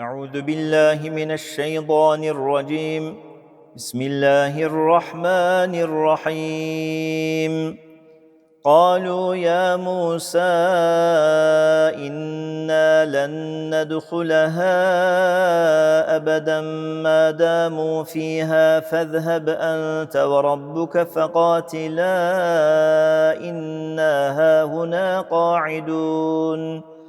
أعوذ بالله من الشيطان الرجيم. بسم الله الرحمن الرحيم. قالوا يا موسى إنا لن ندخلها أبدا ما داموا فيها فاذهب أنت وربك فقاتلا إنا هاهنا قاعدون.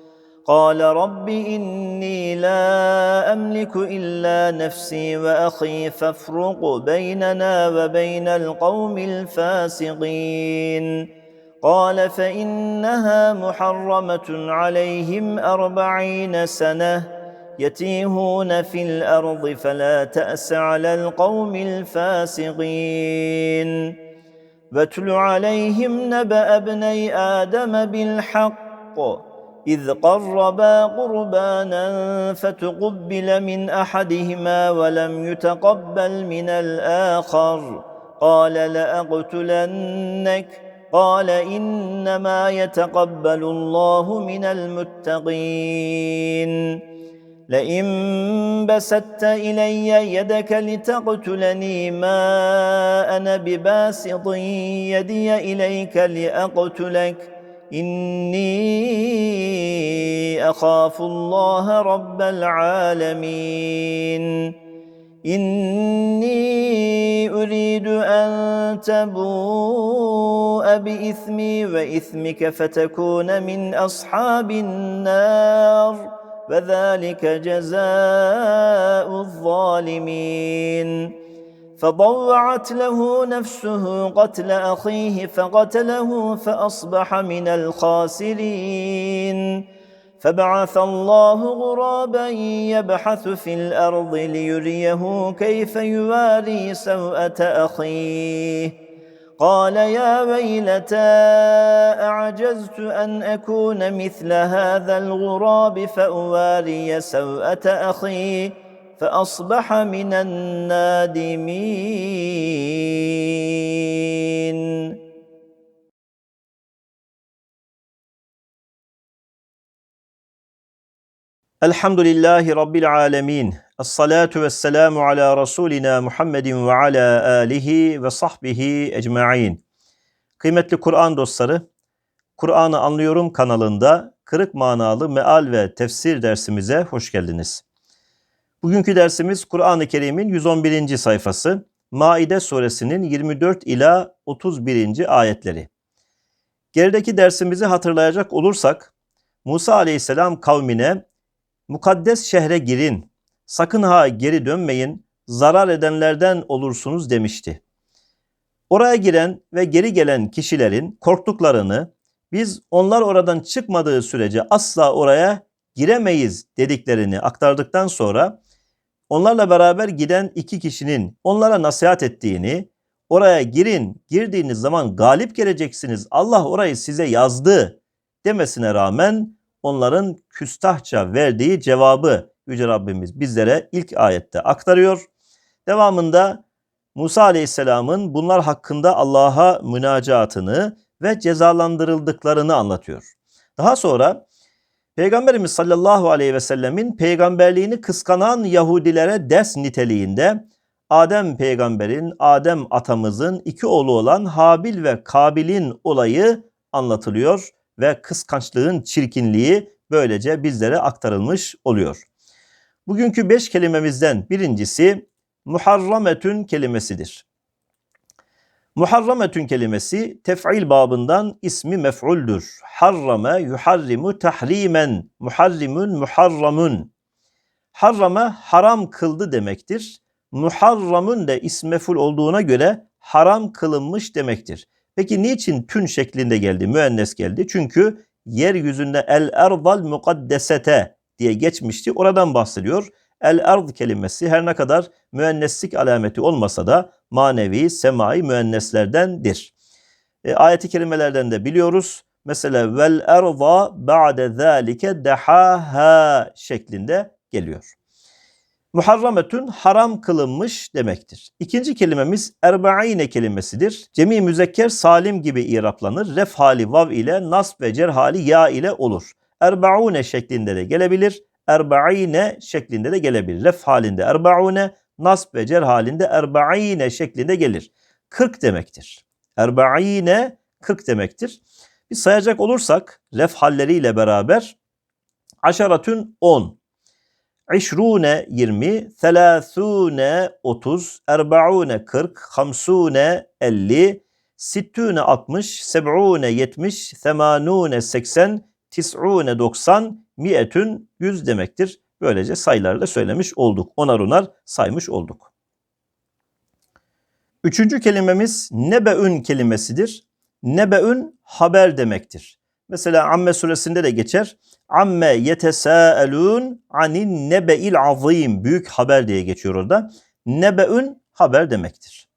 قال رب إني لا أملك إلا نفسي وأخي فافرق بيننا وبين القوم الفاسقين. قال فإنها محرمة عليهم أربعين سنة يتيهون في الأرض فلا تأس على القوم الفاسقين. واتل عليهم نبأ ابني آدم بالحق. إذ قربا قربانا فتقبل من أحدهما ولم يتقبل من الآخر. قال لأقتلنك. قال إنما يتقبل الله من المتقين. لئن بسطت إلي يدك لتقتلني ما أنا بباسط يدي إليك لأقتلك. إني أخاف الله رب العالمين. إني أريد أن تبوء بإثمي وإثمك فتكون من أصحاب النار وذلك جزاء الظالمين. فضوعت له نفسه قتل أخيه فقتله فأصبح من الخاسرين. فبعث الله غرابا يبحث في الأرض ليريه كيف يواري سوءة أخيه. قال يا ويلتى أعجزت أن أكون مثل هذا الغراب فأواري سوءة أخي فأصبح من النادمين الحمد لله رب العالمين الصلاة والسلام على رسولنا Muhammedin ve ala alihi ve sahbihi ecmaîn. Kıymetli Kur'an dostları, Kur'an'ı Anlıyorum kanalında kırık manalı meal ve tefsir dersimize hoş geldiniz. Bugünkü dersimiz Kur'an-ı Kerim'in 111. sayfası Maide suresinin 24 ila 31. ayetleri. Gerideki dersimizi hatırlayacak olursak Musa aleyhisselam kavmine mukaddes şehre girin, sakın ha geri dönmeyin, zarar edenlerden olursunuz demişti. Oraya giren ve geri gelen kişilerin korktuklarını, biz onlar oradan çıkmadığı sürece asla oraya giremeyiz dediklerini aktardıktan sonra onlarla beraber giden iki kişinin onlara nasihat ettiğini, oraya girin, girdiğiniz zaman galip geleceksiniz, Allah orayı size yazdı demesine rağmen onların küstahça verdiği cevabı Yüce Rabbimiz bizlere ilk ayette aktarıyor. Devamında Musa Aleyhisselam'ın bunlar hakkında Allah'a münacatını ve cezalandırıldıklarını anlatıyor. Daha sonra Peygamberimiz sallallahu aleyhi ve sellemin peygamberliğini kıskanan Yahudilere ders niteliğinde Adem peygamberin, Adem atamızın iki oğlu olan Habil ve Kabil'in olayı anlatılıyor ve kıskançlığın çirkinliği böylece bizlere aktarılmış oluyor. Bugünkü beş kelimemizden birincisi muharrametün kelimesidir. Muharrametün kelimesi tef'il babından ismi mef'uldür. Harrame yuharrimu tahrimen, muharrimun muharramun. Harrame haram kıldı demektir. Muharramun de ismeful olduğuna göre haram kılınmış demektir. Peki niçin tün şeklinde geldi, müennes geldi? Çünkü yeryüzünde el erdal mukaddesete diye geçmişti. Oradan bahsediyor. El ard kelimesi her ne kadar müenneslik alameti olmasa da manevi, semai müenneslerdendir. E, ayeti kelimelerden de biliyoruz. Mesela vel erza ba'de zalike dehaha şeklinde geliyor. Muharrametün haram kılınmış demektir. İkinci kelimemiz erbaine kelimesidir. Cemi müzekker salim gibi iraplanır. Ref hali vav ile nasb ve cer hali ya ile olur. Erbaune şeklinde de gelebilir. Erba'ine şeklinde de gelebilir. Ref halinde erba'une, nasb ve cer halinde erba'ine şeklinde gelir. 40 demektir. Erba'ine 40 demektir. Bir sayacak olursak ref halleriyle beraber aşaratün 10, İşrune 20, selâsûne 30, erbaûne 40, hamsûne 50, sittûne 60, seb'ûne 70, semanûne 80, tis'ûne 90, mi'etün 100 demektir. Böylece sayılarla söylemiş olduk. Onar onar saymış olduk. Üçüncü kelimemiz nebe'ün kelimesidir. Nebe'ün haber demektir. Mesela Amme suresinde de geçer. Amme yetesâelûn anin nebe'il azîm. Büyük haber diye geçiyor orada. Nebe'ün haber demektir.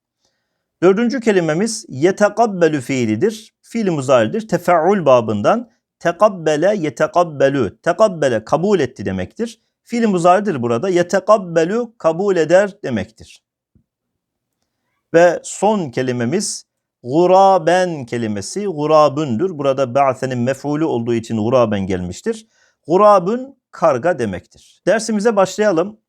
Dördüncü kelimemiz yetekabbelü fiilidir. Fiil muzaridir. Tefe'ül babından tekabbele yetekabbelü. Tekabbele kabul etti demektir. Fiil muzaridir burada. Yetekabbelü kabul eder demektir. Ve son kelimemiz Guraben kelimesi gurabündür. Burada ba'senin mef'ulü olduğu için guraben gelmiştir. Gurabün karga demektir. Dersimize başlayalım.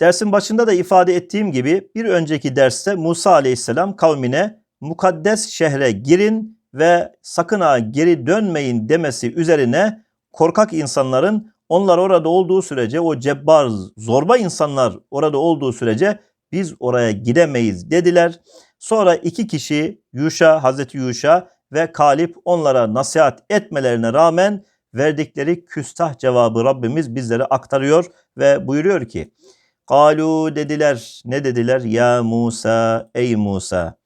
Dersin başında da ifade ettiğim gibi bir önceki derste Musa aleyhisselam kavmine mukaddes şehre girin ve sakın ha geri dönmeyin demesi üzerine korkak insanların onlar orada olduğu sürece o cebbar zorba insanlar orada olduğu sürece biz oraya gidemeyiz dediler. Sonra iki kişi Yuşa, Hazreti Yuşa ve Kalip onlara nasihat etmelerine rağmen verdikleri küstah cevabı Rabbimiz bizlere aktarıyor ve buyuruyor ki Kalu dediler. Ne dediler? Ya Musa, ey Musa.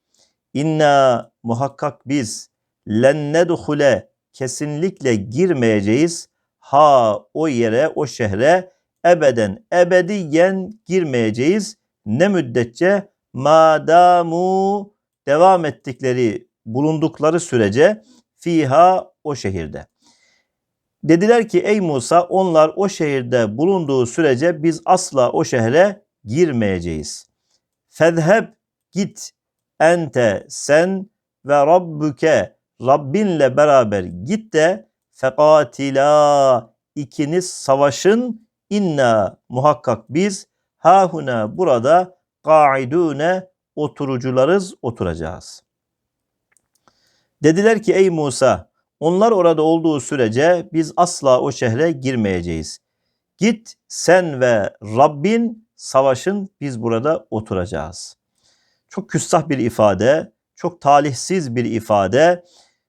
İnna muhakkak biz len nedhule kesinlikle girmeyeceğiz. Ha o yere, o şehre ebeden, ebediyen girmeyeceğiz. Ne müddetçe madamu devam ettikleri, bulundukları sürece fiha o şehirde. Dediler ki ey Musa onlar o şehirde bulunduğu sürece biz asla o şehre girmeyeceğiz. Fezheb git ente sen ve rabbuke Rabbinle beraber git de fekatila ikiniz savaşın inna muhakkak biz hahuna burada kaidune oturucularız oturacağız. Dediler ki ey Musa onlar orada olduğu sürece biz asla o şehre girmeyeceğiz. Git sen ve Rabbin savaşın biz burada oturacağız. Çok küstah bir ifade, çok talihsiz bir ifade.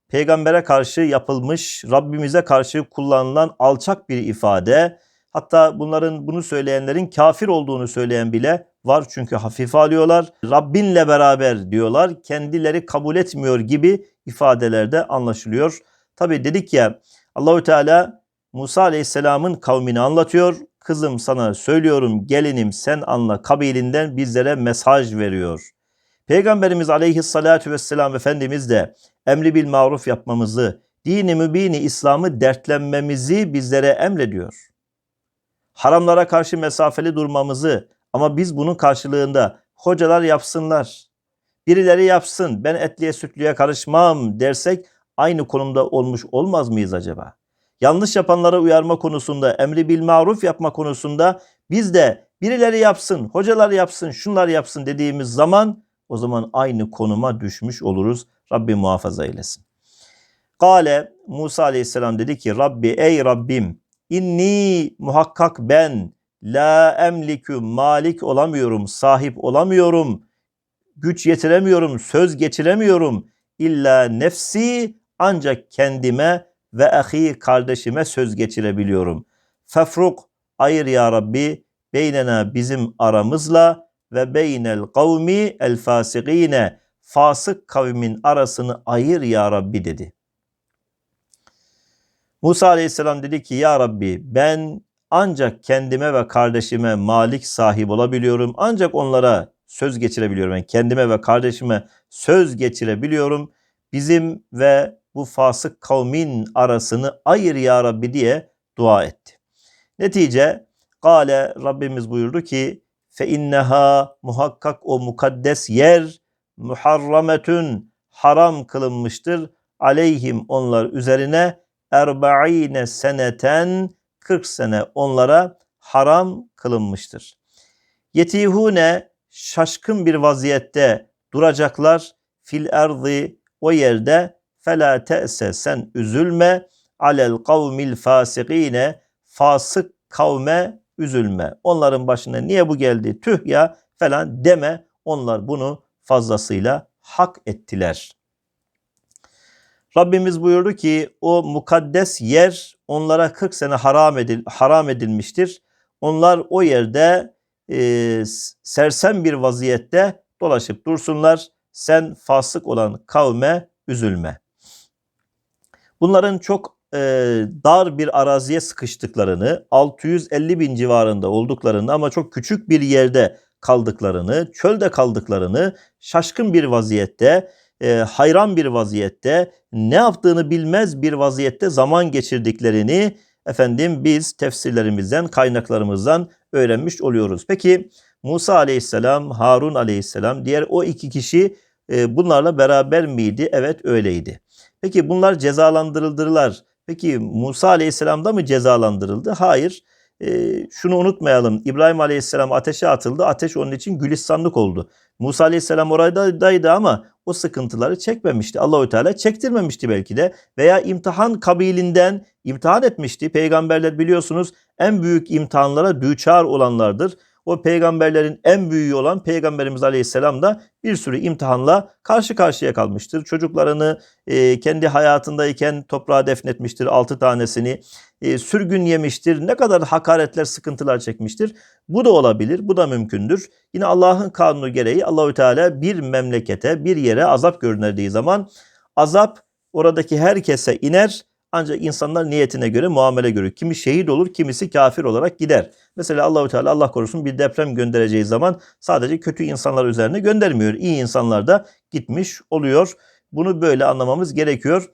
Peygambere karşı yapılmış, Rabbimize karşı kullanılan alçak bir ifade. Hatta bunların bunu söyleyenlerin kafir olduğunu söyleyen bile var çünkü hafife alıyorlar. Rabbinle beraber diyorlar. Kendileri kabul etmiyor gibi ifadelerde anlaşılıyor. Tabi dedik ya Allahü Teala Musa Aleyhisselam'ın kavmini anlatıyor. Kızım sana söylüyorum gelinim sen anla kabilinden bizlere mesaj veriyor. Peygamberimiz Aleyhisselatü Vesselam Efendimiz de emri bil maruf yapmamızı, dini mübini İslam'ı dertlenmemizi bizlere emrediyor. Haramlara karşı mesafeli durmamızı ama biz bunun karşılığında hocalar yapsınlar, birileri yapsın, ben etliye sütlüye karışmam dersek aynı konumda olmuş olmaz mıyız acaba? Yanlış yapanlara uyarma konusunda, emri bil maruf yapma konusunda biz de birileri yapsın, hocalar yapsın, şunlar yapsın dediğimiz zaman o zaman aynı konuma düşmüş oluruz. Rabbim muhafaza eylesin. Kale Musa aleyhisselam dedi ki Rabbi ey Rabbim inni muhakkak ben la emlikü malik olamıyorum, sahip olamıyorum, güç yetiremiyorum, söz geçiremiyorum. İlla nefsi ancak kendime ve ahi kardeşime söz geçirebiliyorum. Fefruk ayır ya Rabbi beynena bizim aramızla ve beynel kavmi el fasikine fasık kavmin arasını ayır ya Rabbi dedi. Musa aleyhisselam dedi ki ya Rabbi ben ancak kendime ve kardeşime malik sahip olabiliyorum. Ancak onlara söz geçirebiliyorum. Yani kendime ve kardeşime söz geçirebiliyorum. Bizim ve bu fasık kavmin arasını ayır ya Rabbi diye dua etti. Netice Gale Rabbimiz buyurdu ki fe inneha muhakkak o mukaddes yer muharrametün haram kılınmıştır aleyhim onlar üzerine erba'ine seneten 40 sene onlara haram kılınmıştır. Yetihune şaşkın bir vaziyette duracaklar fil erzi o yerde fela te'se sen üzülme alel kavmil fasikine fasık kavme üzülme. Onların başına niye bu geldi tüh ya falan deme. Onlar bunu fazlasıyla hak ettiler. Rabbimiz buyurdu ki o mukaddes yer onlara 40 sene haram, edil, haram edilmiştir. Onlar o yerde e, sersem bir vaziyette dolaşıp dursunlar. Sen fasık olan kavme üzülme. Bunların çok e, dar bir araziye sıkıştıklarını, 650 bin civarında olduklarını ama çok küçük bir yerde kaldıklarını, çölde kaldıklarını, şaşkın bir vaziyette, e, hayran bir vaziyette, ne yaptığını bilmez bir vaziyette zaman geçirdiklerini efendim biz tefsirlerimizden, kaynaklarımızdan öğrenmiş oluyoruz. Peki Musa aleyhisselam, Harun aleyhisselam, diğer o iki kişi e, bunlarla beraber miydi? Evet öyleydi. Peki bunlar cezalandırıldılar. Peki Musa aleyhisselam da mı cezalandırıldı? Hayır. E, şunu unutmayalım. İbrahim aleyhisselam ateşe atıldı. Ateş onun için gülistanlık oldu. Musa aleyhisselam oradaydı ama o sıkıntıları çekmemişti. Allahü Teala çektirmemişti belki de veya imtihan kabilinden imtihan etmişti. Peygamberler biliyorsunuz en büyük imtihanlara düçar olanlardır. O peygamberlerin en büyüğü olan Peygamberimiz Aleyhisselam da bir sürü imtihanla karşı karşıya kalmıştır. Çocuklarını e, kendi hayatındayken toprağa defnetmiştir altı tanesini. E, sürgün yemiştir. Ne kadar hakaretler, sıkıntılar çekmiştir. Bu da olabilir. Bu da mümkündür. Yine Allah'ın kanunu gereği Allahü Teala bir memlekete, bir yere azap gönderdiği zaman azap oradaki herkese iner ancak insanlar niyetine göre muamele görür. Kimi şehit olur, kimisi kafir olarak gider. Mesela Allahü Teala Allah korusun bir deprem göndereceği zaman sadece kötü insanlar üzerine göndermiyor. İyi insanlar da gitmiş oluyor. Bunu böyle anlamamız gerekiyor.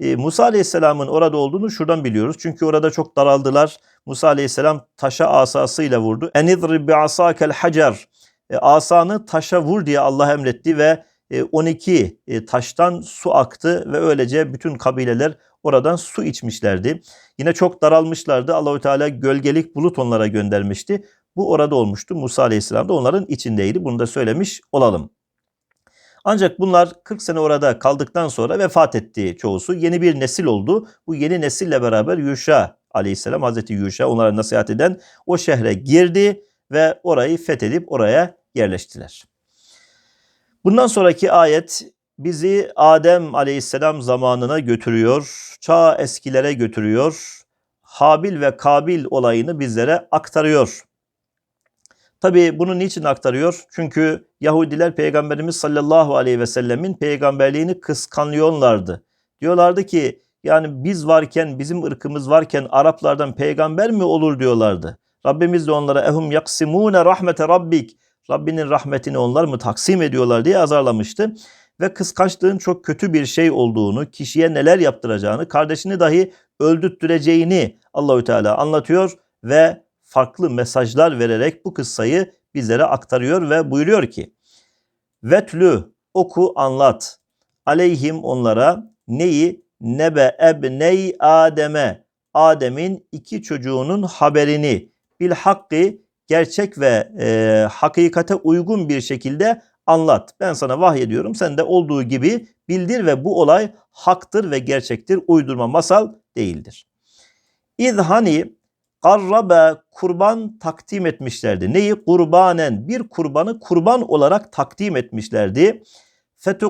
Ee, Musa Aleyhisselam'ın orada olduğunu şuradan biliyoruz. Çünkü orada çok daraldılar. Musa Aleyhisselam taşa asasıyla vurdu. Enidri bi asakel hacer. E, asanı taşa vur diye Allah emretti ve 12 e, e, taştan su aktı ve öylece bütün kabileler oradan su içmişlerdi. Yine çok daralmışlardı. Allahü Teala gölgelik bulut onlara göndermişti. Bu orada olmuştu. Musa Aleyhisselam da onların içindeydi. Bunu da söylemiş olalım. Ancak bunlar 40 sene orada kaldıktan sonra vefat etti çoğusu. Yeni bir nesil oldu. Bu yeni nesille beraber Yuşa aleyhisselam, Hazreti Yuşa onlara nasihat eden o şehre girdi ve orayı fethedip oraya yerleştiler. Bundan sonraki ayet bizi Adem aleyhisselam zamanına götürüyor. Çağ eskilere götürüyor. Habil ve Kabil olayını bizlere aktarıyor. Tabi bunu niçin aktarıyor? Çünkü Yahudiler Peygamberimiz sallallahu aleyhi ve sellemin peygamberliğini kıskanıyorlardı. Diyorlardı ki yani biz varken, bizim ırkımız varken Araplardan peygamber mi olur diyorlardı. Rabbimiz de onlara ehum yaksimune rahmete rabbik. Rabbinin rahmetini onlar mı taksim ediyorlar diye azarlamıştı. Ve kıskançlığın çok kötü bir şey olduğunu, kişiye neler yaptıracağını, kardeşini dahi öldürttüreceğini Allahü Teala anlatıyor ve farklı mesajlar vererek bu kıssayı bizlere aktarıyor ve buyuruyor ki: Vetlü oku anlat. Aleyhim onlara neyi? Nebe ebney Adem'e. Adem'in iki çocuğunun haberini. Bil hakkı gerçek ve e, hakikate uygun bir şekilde anlat. Ben sana vahyediyorum. Sen de olduğu gibi bildir ve bu olay haktır ve gerçektir. Uydurma masal değildir. İzhani karrabe kurban takdim etmişlerdi. Neyi? Kurbanen. Bir kurbanı kurban olarak takdim etmişlerdi.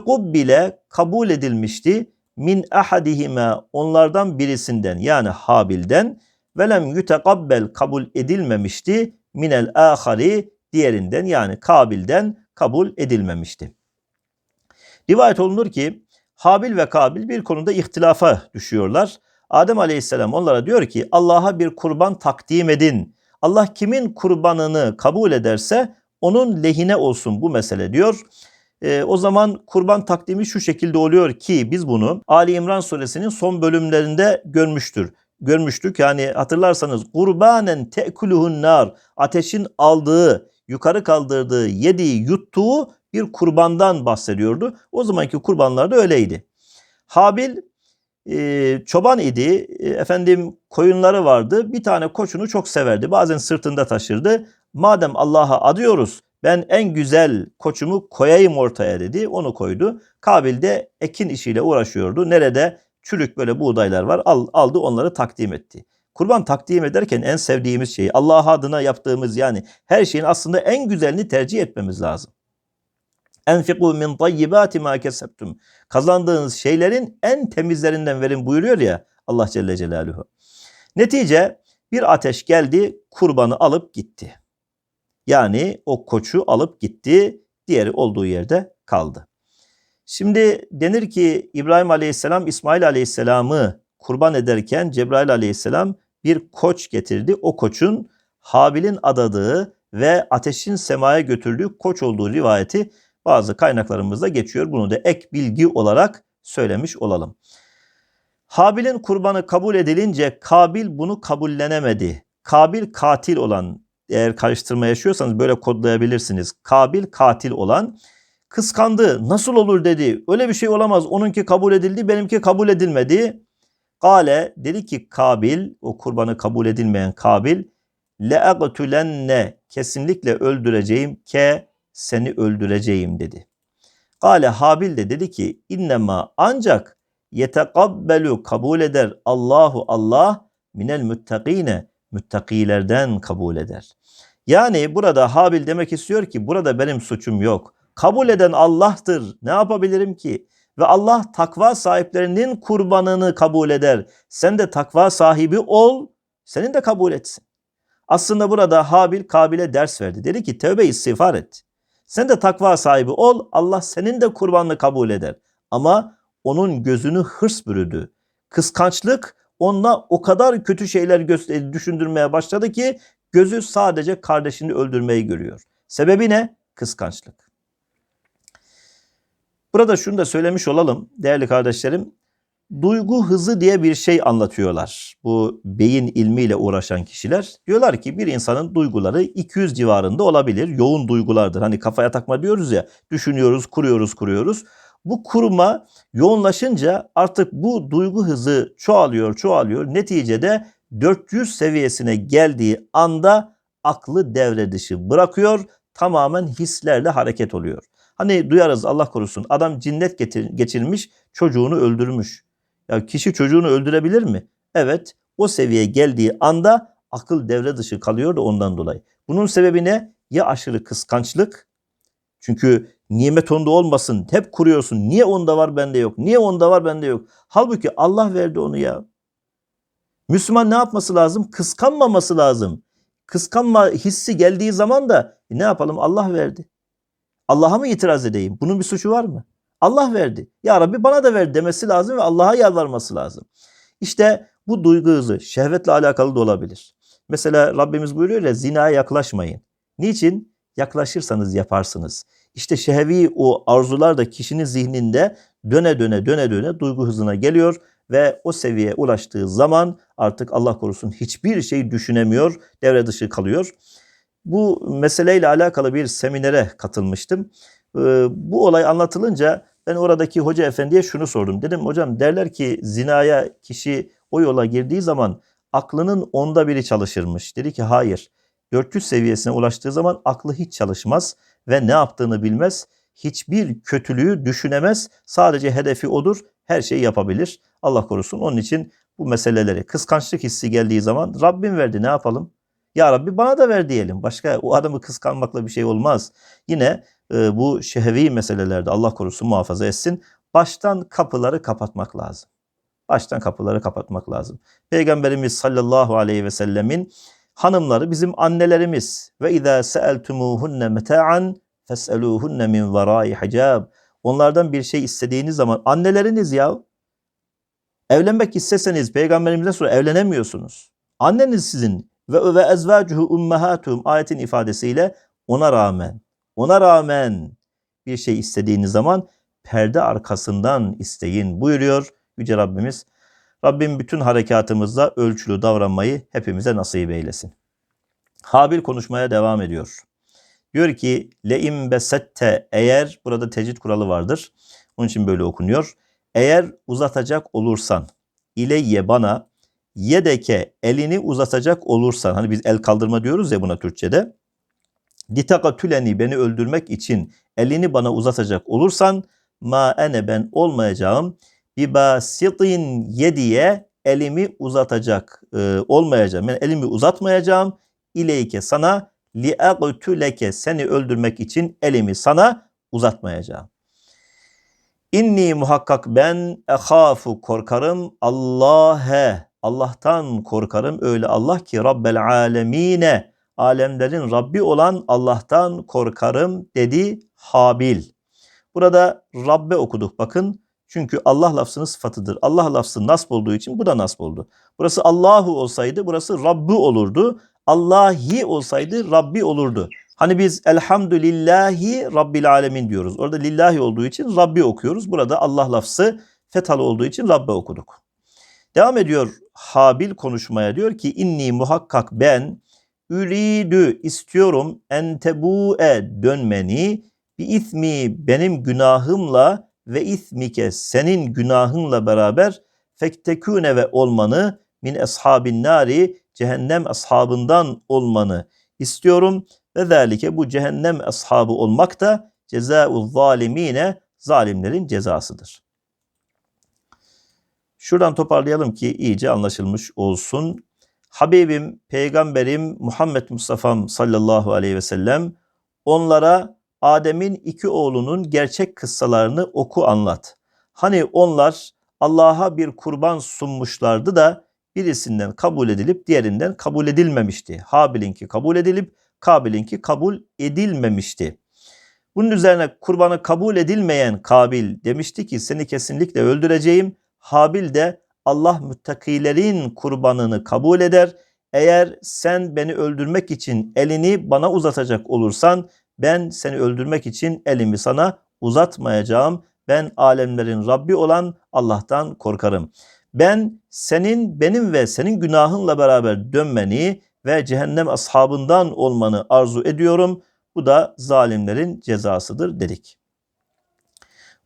bile kabul edilmişti. Min ahadihime onlardan birisinden yani Habil'den velem yütekabbel kabul edilmemişti minel ahari diğerinden yani Kabil'den kabul edilmemişti. Rivayet olunur ki Habil ve Kabil bir konuda ihtilafa düşüyorlar. Adem Aleyhisselam onlara diyor ki Allah'a bir kurban takdim edin. Allah kimin kurbanını kabul ederse onun lehine olsun bu mesele diyor. E, o zaman kurban takdimi şu şekilde oluyor ki biz bunu Ali İmran suresinin son bölümlerinde görmüştür. Görmüştük yani hatırlarsanız kurbanen te'kuluhun nar ateşin aldığı yukarı kaldırdığı, yediği, yuttuğu bir kurbandan bahsediyordu. O zamanki kurbanlar da öyleydi. Habil e, çoban idi. E, efendim koyunları vardı. Bir tane koçunu çok severdi. Bazen sırtında taşırdı. Madem Allah'a adıyoruz ben en güzel koçumu koyayım ortaya dedi. Onu koydu. Kabil de ekin işiyle uğraşıyordu. Nerede çürük böyle buğdaylar var al, aldı onları takdim etti. Kurban takdim ederken en sevdiğimiz şey Allah adına yaptığımız yani her şeyin aslında en güzelini tercih etmemiz lazım. Enfiku min tayyibati ma kesebtum. Kazandığınız şeylerin en temizlerinden verin buyuruyor ya Allah Celle Celaluhu. Netice bir ateş geldi kurbanı alıp gitti. Yani o koçu alıp gitti diğeri olduğu yerde kaldı. Şimdi denir ki İbrahim Aleyhisselam İsmail Aleyhisselam'ı kurban ederken Cebrail Aleyhisselam bir koç getirdi. O koçun Habil'in adadığı ve ateşin semaya götürdüğü koç olduğu rivayeti bazı kaynaklarımızda geçiyor. Bunu da ek bilgi olarak söylemiş olalım. Habil'in kurbanı kabul edilince Kabil bunu kabullenemedi. Kabil katil olan eğer karıştırma yaşıyorsanız böyle kodlayabilirsiniz. Kabil katil olan kıskandı. Nasıl olur dedi. Öyle bir şey olamaz. Onunki kabul edildi, benimki kabul edilmedi. Kale dedi ki Kabil, o kurbanı kabul edilmeyen Kabil, le'agtulenne kesinlikle öldüreceğim ke seni öldüreceğim dedi. Kale Habil de dedi ki innema ancak yetekabbelu kabul eder Allahu Allah minel müttakine müttakilerden kabul eder. Yani burada Habil demek istiyor ki burada benim suçum yok. Kabul eden Allah'tır. Ne yapabilirim ki? Ve Allah takva sahiplerinin kurbanını kabul eder. Sen de takva sahibi ol, senin de kabul etsin. Aslında burada Habil Kabil'e ders verdi. Dedi ki tövbe istiğfar et. Sen de takva sahibi ol, Allah senin de kurbanını kabul eder. Ama onun gözünü hırs bürüdü. Kıskançlık onunla o kadar kötü şeyler düşündürmeye başladı ki gözü sadece kardeşini öldürmeyi görüyor. Sebebi ne? Kıskançlık. Burada şunu da söylemiş olalım değerli kardeşlerim. Duygu hızı diye bir şey anlatıyorlar. Bu beyin ilmiyle uğraşan kişiler. Diyorlar ki bir insanın duyguları 200 civarında olabilir. Yoğun duygulardır. Hani kafaya takma diyoruz ya. Düşünüyoruz, kuruyoruz, kuruyoruz. Bu kuruma yoğunlaşınca artık bu duygu hızı çoğalıyor, çoğalıyor. Neticede 400 seviyesine geldiği anda aklı devre dışı bırakıyor. Tamamen hislerle hareket oluyor. Hani duyarız Allah korusun adam cinnet getir, geçirmiş çocuğunu öldürmüş. Ya kişi çocuğunu öldürebilir mi? Evet o seviyeye geldiği anda akıl devre dışı kalıyor da ondan dolayı. Bunun sebebi ne? Ya aşırı kıskançlık. Çünkü nimet onda olmasın. Hep kuruyorsun. Niye onda var bende yok? Niye onda var bende yok? Halbuki Allah verdi onu ya. Müslüman ne yapması lazım? Kıskanmaması lazım. Kıskanma hissi geldiği zaman da e ne yapalım? Allah verdi. Allah'a mı itiraz edeyim? Bunun bir suçu var mı? Allah verdi. Ya Rabbi bana da ver demesi lazım ve Allah'a yalvarması lazım. İşte bu duygu hızı şehvetle alakalı da olabilir. Mesela Rabbimiz buyuruyor ya zinaya yaklaşmayın. Niçin? Yaklaşırsanız yaparsınız. İşte şehvi o arzular da kişinin zihninde döne döne döne döne duygu hızına geliyor ve o seviyeye ulaştığı zaman artık Allah korusun hiçbir şey düşünemiyor, devre dışı kalıyor. Bu meseleyle alakalı bir seminere katılmıştım. Ee, bu olay anlatılınca ben oradaki hoca efendiye şunu sordum. Dedim hocam derler ki zinaya kişi o yola girdiği zaman aklının onda biri çalışırmış. Dedi ki hayır. 400 seviyesine ulaştığı zaman aklı hiç çalışmaz ve ne yaptığını bilmez. Hiçbir kötülüğü düşünemez. Sadece hedefi odur. Her şeyi yapabilir. Allah korusun. Onun için bu meseleleri kıskançlık hissi geldiği zaman Rabbim verdi ne yapalım? Ya Rabbi bana da ver diyelim. Başka o adamı kıskanmakla bir şey olmaz. Yine e, bu şehvi meselelerde Allah korusun muhafaza etsin. Baştan kapıları kapatmak lazım. Baştan kapıları kapatmak lazım. Peygamberimiz sallallahu aleyhi ve sellemin hanımları bizim annelerimiz. Ve izâ seeltumuhunne meta'an fes'eluhunne min verai hicab. Onlardan bir şey istediğiniz zaman anneleriniz ya. Evlenmek isteseniz peygamberimize sonra evlenemiyorsunuz. Anneniz sizin ve ve ezvacuhu ummahatuhum ayetin ifadesiyle ona rağmen ona rağmen bir şey istediğiniz zaman perde arkasından isteyin buyuruyor Yüce Rabbimiz. Rabbim bütün harekatımızda ölçülü davranmayı hepimize nasip eylesin. Habil konuşmaya devam ediyor. Diyor ki leim besette eğer burada tecid kuralı vardır. Onun için böyle okunuyor. Eğer uzatacak olursan ileyye bana yedeke elini uzatacak olursan hani biz el kaldırma diyoruz ya buna Türkçede. Ditakatüleni beni öldürmek için elini bana uzatacak olursan ma ene ben olmayacağım bibasitin yediye elimi uzatacak e, olmayacağım. Yani elimi uzatmayacağım ileyke sana li'agtüleke seni öldürmek için elimi sana uzatmayacağım. İnni muhakkak ben ehafu korkarım Allah'e Allah'tan korkarım öyle Allah ki Rabbel alemine alemlerin Rabbi olan Allah'tan korkarım dedi Habil. Burada Rabbe okuduk bakın. Çünkü Allah lafzının sıfatıdır. Allah lafzı nasb olduğu için bu da nasb oldu. Burası Allahu olsaydı burası Rabbi olurdu. Allahi olsaydı Rabbi olurdu. Hani biz elhamdülillahi Rabbil alemin diyoruz. Orada lillahi olduğu için Rabbi okuyoruz. Burada Allah lafzı fethalı olduğu için Rabbe okuduk. Devam ediyor Habil konuşmaya diyor ki inni muhakkak ben üridü istiyorum entebu'e dönmeni bir ismi benim günahımla ve ismike senin günahınla beraber fektekune ve olmanı min ashabin nari cehennem ashabından olmanı istiyorum ve zalike bu cehennem ashabı olmak da cezaul zalimine zalimlerin cezasıdır. Şuradan toparlayalım ki iyice anlaşılmış olsun. Habibim, peygamberim Muhammed Mustafa'm sallallahu aleyhi ve sellem onlara Adem'in iki oğlunun gerçek kıssalarını oku anlat. Hani onlar Allah'a bir kurban sunmuşlardı da birisinden kabul edilip diğerinden kabul edilmemişti. Habil'inki kabul edilip Kabil'inki kabul edilmemişti. Bunun üzerine kurbanı kabul edilmeyen Kabil demişti ki seni kesinlikle öldüreceğim. Habil de Allah müttakilerin kurbanını kabul eder. Eğer sen beni öldürmek için elini bana uzatacak olursan ben seni öldürmek için elimi sana uzatmayacağım. Ben alemlerin Rabbi olan Allah'tan korkarım. Ben senin benim ve senin günahınla beraber dönmeni ve cehennem ashabından olmanı arzu ediyorum. Bu da zalimlerin cezasıdır dedik.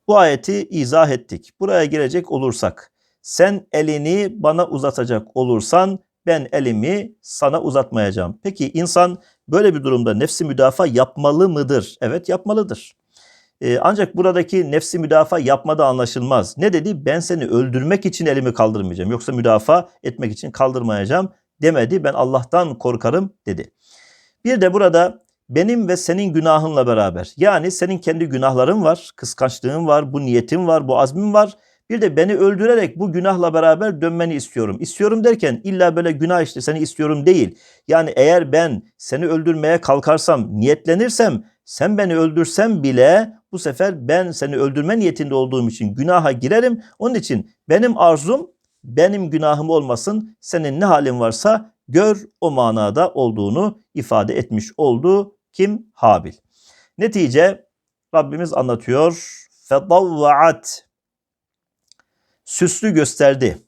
Bu ayeti izah ettik. Buraya gelecek olursak sen elini bana uzatacak olursan ben elimi sana uzatmayacağım. Peki insan böyle bir durumda nefsi müdafaa yapmalı mıdır? Evet yapmalıdır. Ee, ancak buradaki nefsi müdafaa yapmada anlaşılmaz. Ne dedi? Ben seni öldürmek için elimi kaldırmayacağım. Yoksa müdafaa etmek için kaldırmayacağım demedi. Ben Allah'tan korkarım dedi. Bir de burada benim ve senin günahınla beraber yani senin kendi günahların var, kıskançlığın var, bu niyetin var, bu azmin var. Bir de beni öldürerek bu günahla beraber dönmeni istiyorum. İstiyorum derken illa böyle günah işte seni istiyorum değil. Yani eğer ben seni öldürmeye kalkarsam, niyetlenirsem, sen beni öldürsen bile bu sefer ben seni öldürme niyetinde olduğum için günaha girerim. Onun için benim arzum benim günahım olmasın. Senin ne halin varsa gör o manada olduğunu ifade etmiş oldu. Kim? Habil. Netice Rabbimiz anlatıyor. Fedavvaat süslü gösterdi.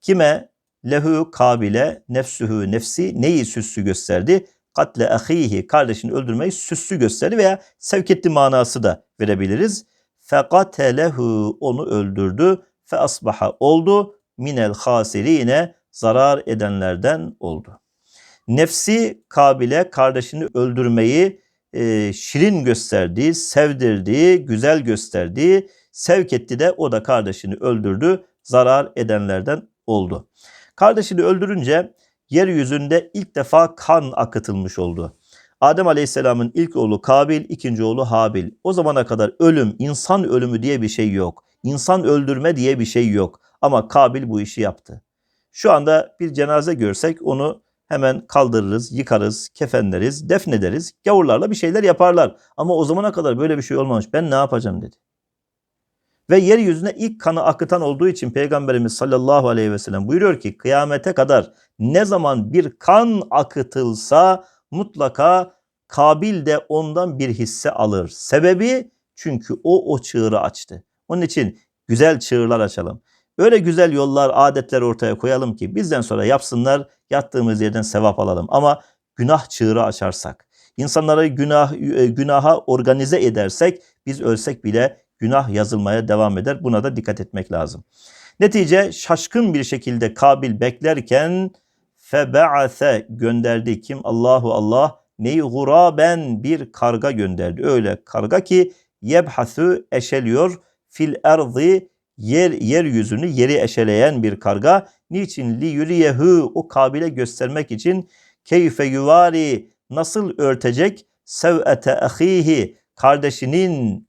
Kime? Lehu kabile nefsühü nefsi neyi süslü gösterdi? Katle ahihi kardeşini öldürmeyi süslü gösterdi veya sevk etti manası da verebiliriz. Fekatelehu onu öldürdü. Fe asbaha oldu minel hasirine zarar edenlerden oldu. Nefsi Kabil'e kardeşini öldürmeyi e, şirin gösterdi, sevdirdi, güzel gösterdi, sevk etti de o da kardeşini öldürdü, zarar edenlerden oldu. Kardeşini öldürünce yeryüzünde ilk defa kan akıtılmış oldu. Adem Aleyhisselam'ın ilk oğlu Kabil, ikinci oğlu Habil. O zamana kadar ölüm, insan ölümü diye bir şey yok. İnsan öldürme diye bir şey yok. Ama Kabil bu işi yaptı. Şu anda bir cenaze görsek onu hemen kaldırırız, yıkarız, kefenleriz, defnederiz. Gavurlarla bir şeyler yaparlar. Ama o zamana kadar böyle bir şey olmamış. Ben ne yapacağım dedi. Ve yeryüzüne ilk kanı akıtan olduğu için Peygamberimiz sallallahu aleyhi ve sellem buyuruyor ki kıyamete kadar ne zaman bir kan akıtılsa mutlaka Kabil de ondan bir hisse alır. Sebebi çünkü o o çığırı açtı. Onun için güzel çığırlar açalım. Öyle güzel yollar, adetler ortaya koyalım ki bizden sonra yapsınlar, yattığımız yerden sevap alalım. Ama günah çığırı açarsak, insanları günah e, günaha organize edersek biz ölsek bile günah yazılmaya devam eder. Buna da dikkat etmek lazım. Netice şaşkın bir şekilde Kabil beklerken febe'ase gönderdi kim? Allahu Allah neyi guraben bir karga gönderdi. Öyle karga ki yebhasu eşeliyor fil erzi yer yeryüzünü yeri eşeleyen bir karga. Niçin li yuriyehu o Kabil'e göstermek için keyfe yuvari nasıl örtecek sev'ete ahihi kardeşinin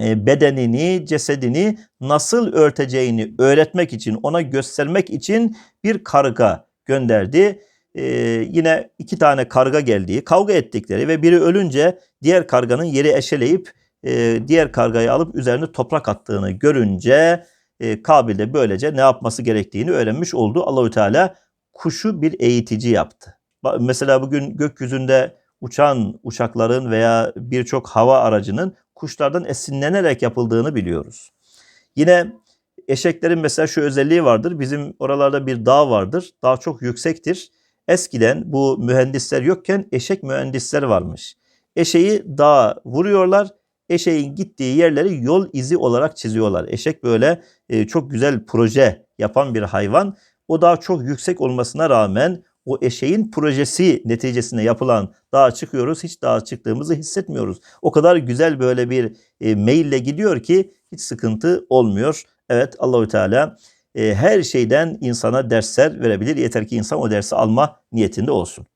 e, bedenini, cesedini nasıl örteceğini öğretmek için, ona göstermek için bir karga gönderdi. Ee, yine iki tane karga geldiği, kavga ettikleri ve biri ölünce diğer karganın yeri eşeleyip e, diğer kargayı alıp üzerine toprak attığını görünce e, Kabil de böylece ne yapması gerektiğini öğrenmiş oldu. Allahü Teala kuşu bir eğitici yaptı. Mesela bugün gökyüzünde uçan uçakların veya birçok hava aracının kuşlardan esinlenerek yapıldığını biliyoruz. Yine eşeklerin mesela şu özelliği vardır. Bizim oralarda bir dağ vardır. Dağ çok yüksektir. Eskiden bu mühendisler yokken eşek mühendisler varmış. Eşeği dağa vuruyorlar. Eşeğin gittiği yerleri yol izi olarak çiziyorlar. Eşek böyle e, çok güzel proje yapan bir hayvan. O dağ çok yüksek olmasına rağmen o eşeğin projesi neticesinde yapılan dağa çıkıyoruz. Hiç dağa çıktığımızı hissetmiyoruz. O kadar güzel böyle bir e, maille gidiyor ki hiç sıkıntı olmuyor. Evet Allahü Teala e, her şeyden insana dersler verebilir. Yeter ki insan o dersi alma niyetinde olsun.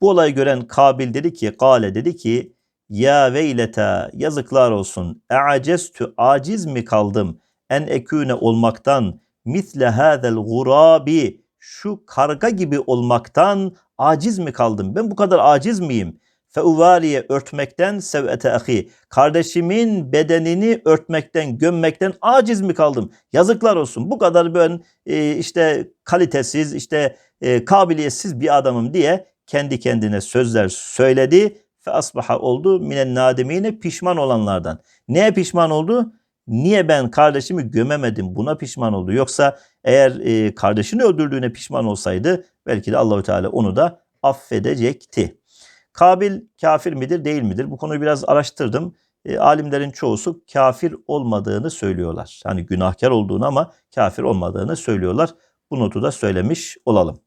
Bu olayı gören Kabil dedi ki, Kale dedi ki, Ya veyleta yazıklar olsun. E'acestü aciz mi kaldım en eküne olmaktan misle hâzel gurabi şu karga gibi olmaktan aciz mi kaldım? Ben bu kadar aciz miyim? Feuvariye örtmekten sevete ahi. Kardeşimin bedenini örtmekten, gömmekten aciz mi kaldım? Yazıklar olsun. Bu kadar ben e, işte kalitesiz, işte e, kabiliyetsiz bir adamım diye kendi kendine sözler söyledi. Fe asbaha oldu minen nadimine pişman olanlardan. Neye pişman oldu? Niye ben kardeşimi gömemedim? Buna pişman oldu. Yoksa eğer e, kardeşini öldürdüğüne pişman olsaydı belki de Allahü Teala onu da affedecekti. Kabil kafir midir değil midir? Bu konuyu biraz araştırdım. E, alimlerin çoğusu kafir olmadığını söylüyorlar. Yani günahkar olduğunu ama kafir olmadığını söylüyorlar. Bu notu da söylemiş olalım.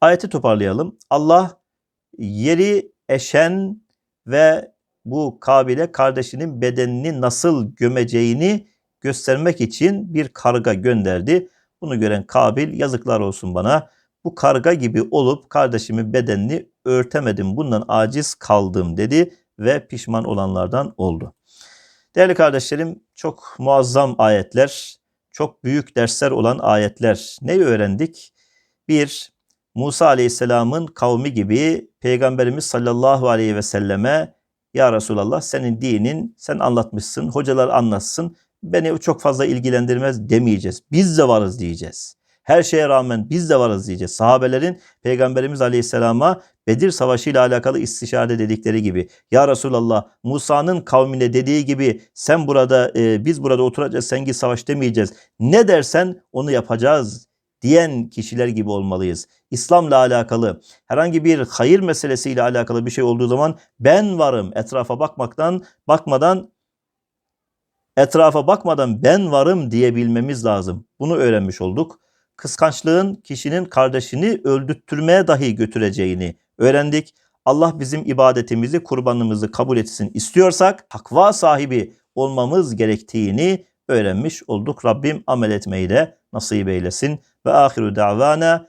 Ayeti toparlayalım. Allah yeri eşen ve bu Kabil'e kardeşinin bedenini nasıl gömeceğini göstermek için bir karga gönderdi. Bunu gören Kabil yazıklar olsun bana. Bu karga gibi olup kardeşimin bedenini örtemedim. Bundan aciz kaldım dedi ve pişman olanlardan oldu. Değerli kardeşlerim çok muazzam ayetler, çok büyük dersler olan ayetler. Ne öğrendik? Bir, Musa Aleyhisselam'ın kavmi gibi Peygamberimiz sallallahu aleyhi ve selleme ya Resulallah senin dinin sen anlatmışsın, hocalar anlatsın. Beni çok fazla ilgilendirmez demeyeceğiz. Biz de varız diyeceğiz. Her şeye rağmen biz de varız diyeceğiz. Sahabelerin Peygamberimiz Aleyhisselam'a Bedir Savaşı ile alakalı istişare dedikleri gibi. Ya Resulallah Musa'nın kavmine dediği gibi sen burada e, biz burada oturacağız sen git savaş demeyeceğiz. Ne dersen onu yapacağız diyen kişiler gibi olmalıyız. İslam'la alakalı herhangi bir hayır meselesiyle alakalı bir şey olduğu zaman ben varım etrafa bakmaktan bakmadan etrafa bakmadan ben varım diyebilmemiz lazım. Bunu öğrenmiş olduk. Kıskançlığın kişinin kardeşini öldürtmeye dahi götüreceğini öğrendik. Allah bizim ibadetimizi, kurbanımızı kabul etsin istiyorsak takva sahibi olmamız gerektiğini öğrenmiş olduk. Rabbim amel etmeyi de nasip eylesin. Ve ahiru davana